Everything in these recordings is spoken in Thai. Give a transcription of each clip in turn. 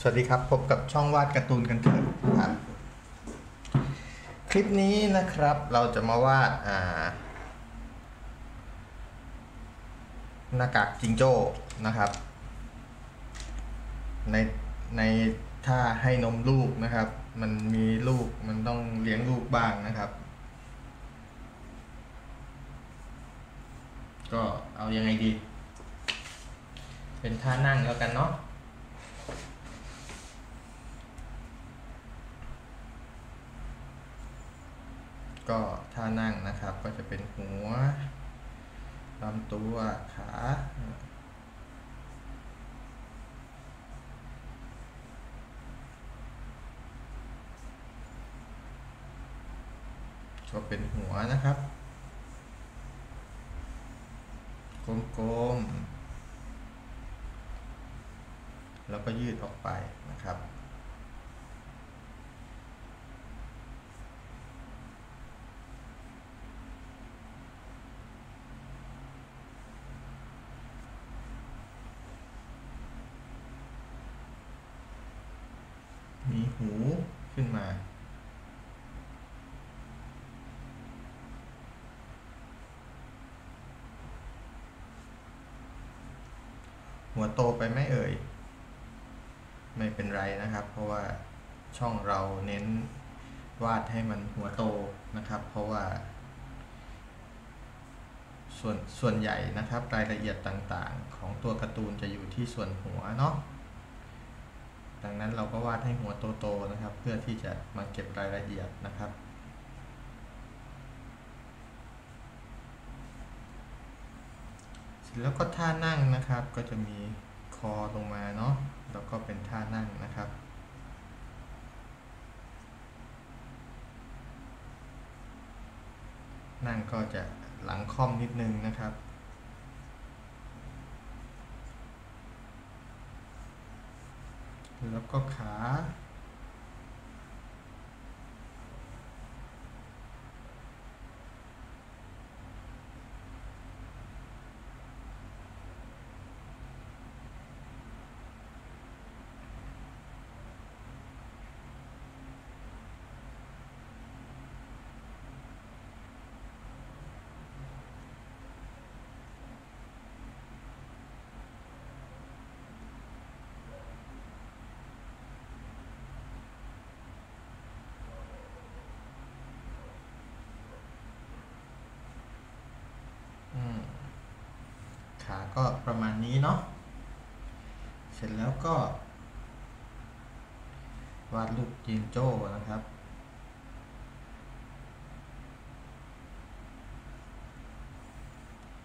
สวัสดีครับ พบกับช่องวาดการ์ตูนกันเถอะครับคลิปนี้นะครับเราจะมาวาดอ่าหน้ากากจิงโจ้นะครับ ในในถ้าให้นมลูกนะครับ มันมีลูกมันต้องเลี้ยงลูกบ้างนะครับ ก็เอายังไงดี เป็นท่านั่งแล้วกันเนาะ ก็ท่านั่งนะครับ ก็จะเป็นหัวลำตัวขาก็เป็นหัวนะครับกลมๆแล้วก็ยืดออกไปนะครับ มีหู ขึ้นมา หัวโตไปไหมเอ่ย ไม่เป็นไรนะครับ เพราะว่าช่องเราเน้นวาดให้มันหัวโตนะครับ เพราะว่า ส่วนส่วนใหญ่นะครับ รายละเอียดต่างๆ ของตัวการ์ตูนจะอยู่ที่ส่วนหัวเนาะ ดังนั้นเราก็วาดให้หัวโตๆนะครับ เพื่อที่จะมาเก็บรายละเอียดนะครับเสร็จแล้วก็ท่านั่งนะครับก็จะมีคอลงมาเนาะแล้วก็เป็นท่านั่งนะครับ นั่งก็จะหลังค่อมนิดนึงนะครับ แล้วก็ขา ขาก็ประมาณนี้เนาะเสร็จแล้วก็วาดรูปจิงโจ้นะครับ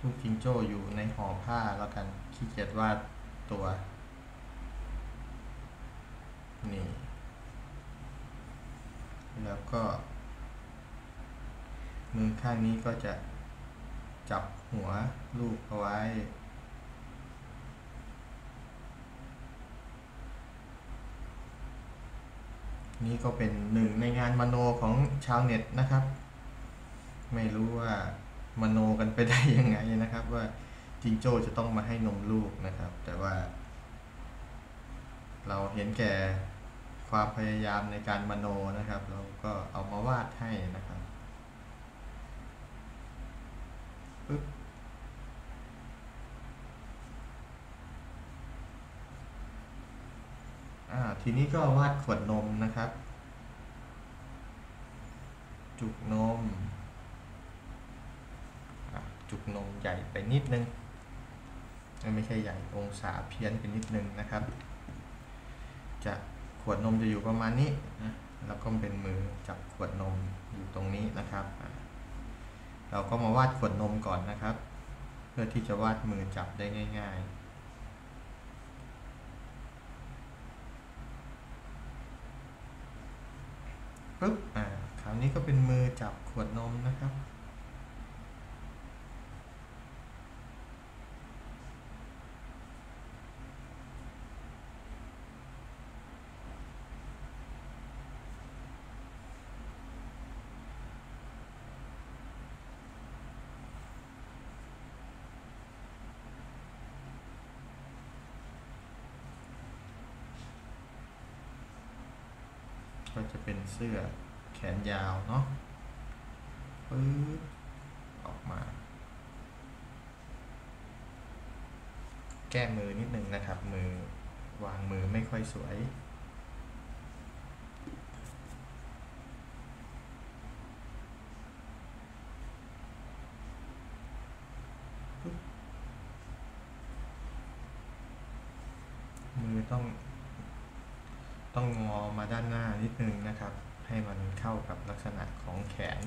รูปจิงโจ้อยู่ในห่อผ้าแล้วกันขี้เกียจวาดตัว นี่ แล้วก็ มือข้างนี้ก็จะ จับหัวลูกเอาไว้ นี่ก็เป็นหนึ่งในงานมโนของชาวเน็ตนะครับ ไม่รู้ว่ามโนกันไปได้ยังไงนะครับ ว่าจิงโจ้จะต้องมาให้นมลูกนะครับ แต่ว่า เราเห็นแก่ความพยายามในการมโนนะครับ เราก็เอามาวาดให้นะครับ ปึ๊บทีนี้ก็วาดขวดนมนะครับ จุกนม จุกนมใหญ่ไปนิดนึง ไม่ใช่ใหญ่องศาเพี้ยนไปนิดนึงนะครับ จะขวดนมจะอยู่ประมาณนี้นะแล้วก็เป็นมือจับขวดนมอยู่ตรงนี้นะครับ เราก็มาวาดขวดนมก่อนนะครับ เพื่อที่จะวาดมือจับได้ง่าย ๆปึ๊บอ่าคราวนี้ก็เป็นมือจับขวดนมนะครับ ก็จะเป็นเสื้อแขนยาวเนาะปึ๊บออกมา แก้มือนิดนึงนะครับ มือวางมือไม่ค่อยสวย มือต้อง ต้องงอมาด้านหน้านิดนึงนะครับ ให้มันเข้ากับลักษณะของแขน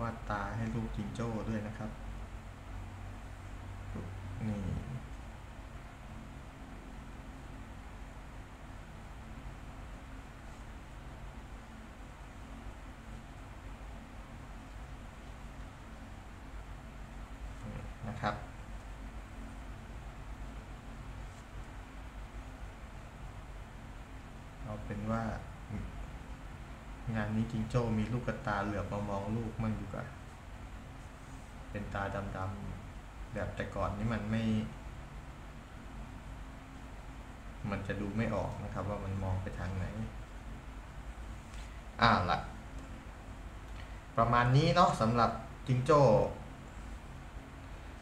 วาดตาให้ลูกจิงโจ้ด้วยนะครับ นี่ นะครับเอาเป็นว่า งานนี้จิงโจ้มีลูกกตาเหลือบมามองลูกมั่งดีกว่าเป็นตาดำๆแบบแต่ก่อนนี่มันไม่ มันจะดูไม่ออกนะครับ ว่ามันมองไปทางไหน อ่าละประมาณนี้เนาะสำหรับจิงโจ้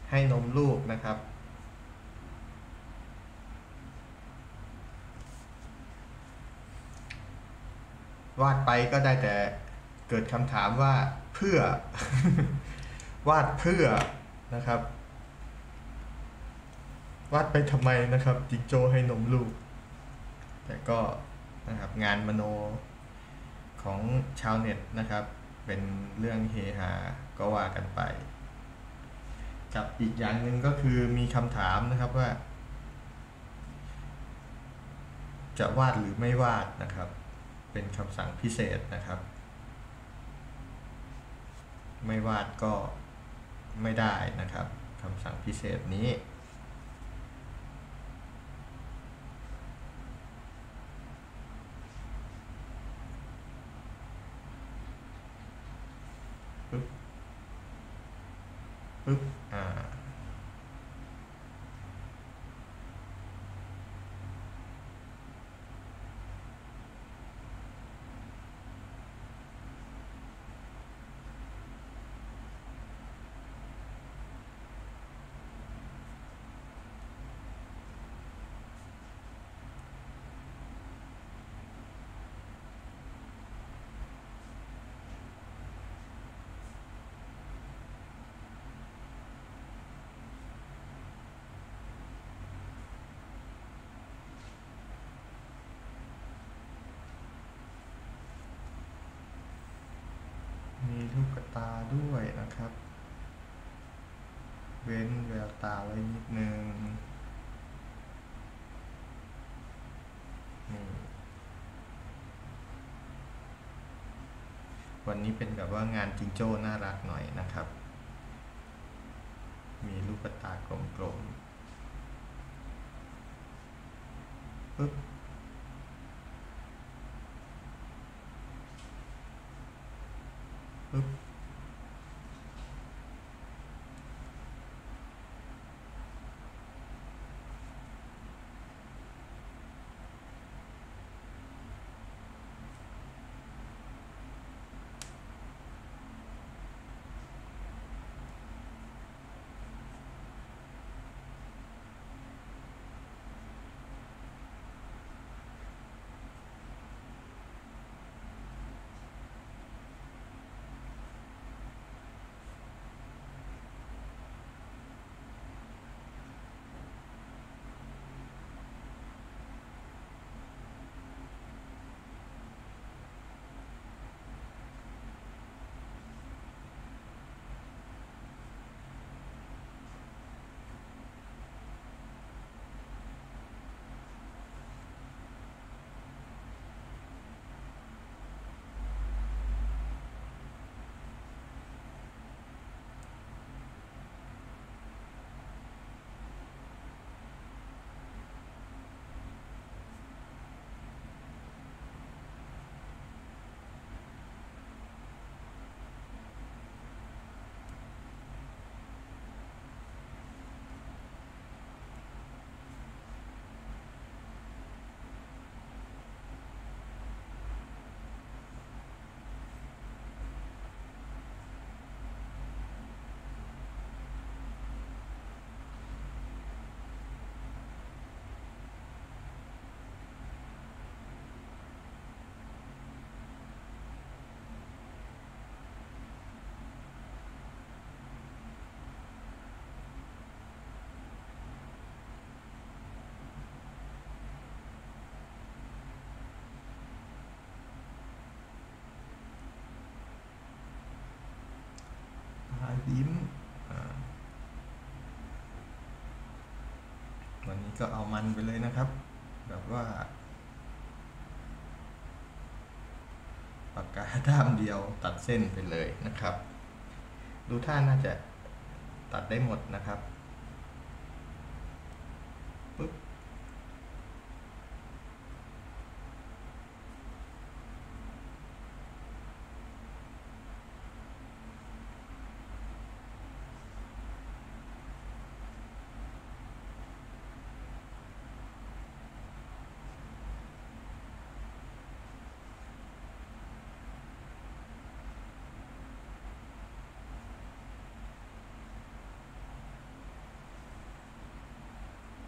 ให้นมลูกนะครับ วาดไปก็ได้แต่เกิดคำถามว่าเพื่อ วาดเพื่อนะครับ วาดไปทำไมนะครับ จิงโจ้ให้นมลูก แต่ก็นะครับงานมโนของชาวเน็ตนะครับ เป็นเรื่องเฮฮาก็ว่ากันไป กับอีกอย่างหนึ่งก็คือมีคำถามนะครับว่า จะวาดหรือไม่วาดนะครับ เป็นคำสั่งพิเศษนะครับ ไม่วาดก็ไม่ได้นะครับคำสั่งพิเศษนี้ปึ๊บปึ๊บอ่า มี ลูกตาด้วยนะครับ เว้นแววตาไว้นิดนึงวันนี้เป็นแบบว่างานจิงโจ้น่ารักหน่อยนะครับ มีลูกตากลมๆปึ๊บ ปึ๊ ก็เอามันไปเลยนะครับ แบบว่าปากกาด้ามเดียวตัดเส้นไปเลยนะครับ ดูท่าน่าจะตัดได้หมดนะครับ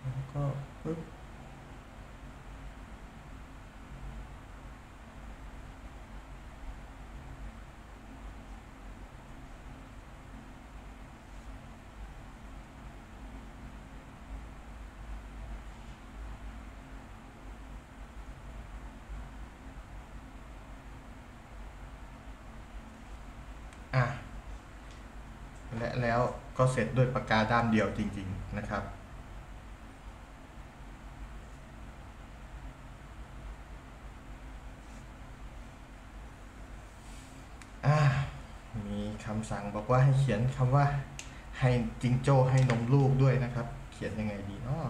แล้ว ก็ปึ๊บและแล้วก็เสร็จด้วยปากกาด้ามเดียวจริง ๆ นะครับ อ่า มีคำ สั่งบอกว่าให้เขียนคำว่าให้จิงโจ้ให้นมลูกด้วยนะครับ เขียนยังไงดีเนาะ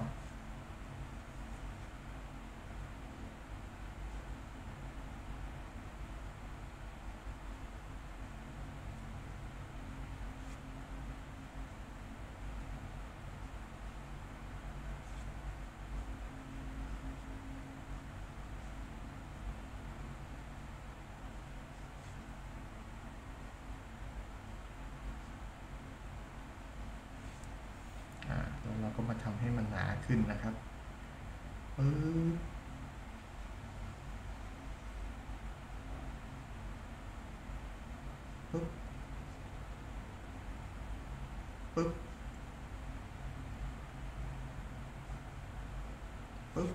อ่าแล้วเราก็มาทำให้มันห นะครับปึ๊บปึ๊บปึ๊บปึ๊บ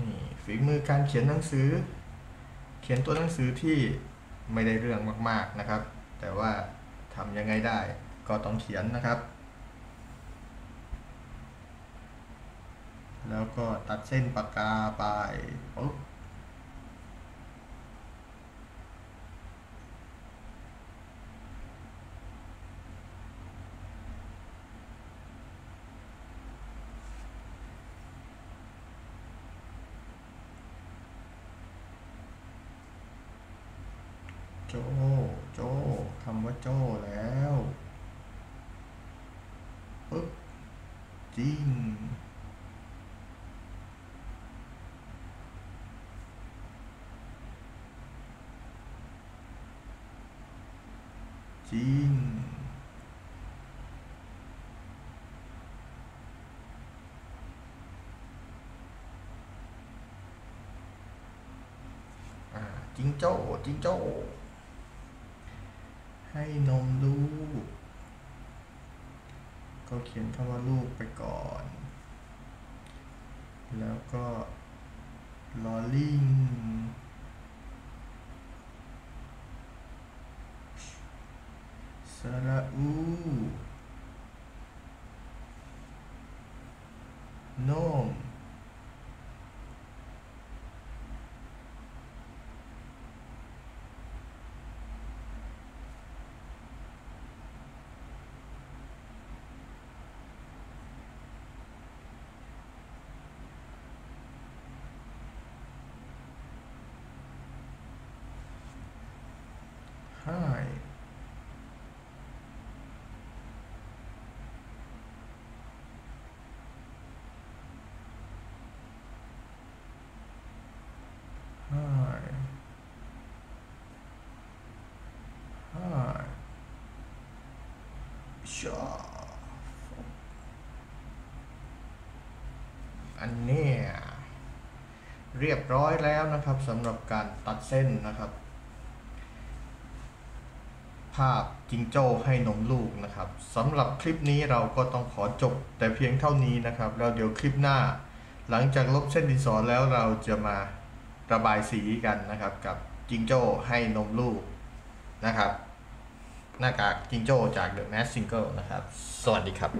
นี่ ฝีมือการเขียนหนังสือ เขียนตัวหนังสือที่ไม่ได้เรื่องมากๆนะครับ แต่ว่าทำยังไงได้ก็ต้องเขียนนะครับ แล้วก็ตัดเส้นปากกาไปปุ๊บโจ โจคำว่าโจแล้วปุ๊บจริง จริง อ่าจิงโจ้จิงโจ้ให้นมลูก ก็เขียนคำว่าลูกไปก่อน แล้วก็ลอลิง สระอูโนม จ้า อันนี้เรียบร้อยแล้วนะครับสำหรับการตัดเส้นนะครับ ภาพจิงโจ้ให้นมลูกนะครับสำหรับคลิปนี้เราก็ต้องขอจบแต่เพียงเท่านี้นะครับแล้วเดี๋ยวคลิปหน้า หลังจากลบเส้นดินสอแล้วเราจะมาระบายสีกันนะครับ กับจิงโจ้ให้นมลูกนะครับ หน้ากากจิงโจ้จาก The Mask Single นะครับ สวัสดีครับ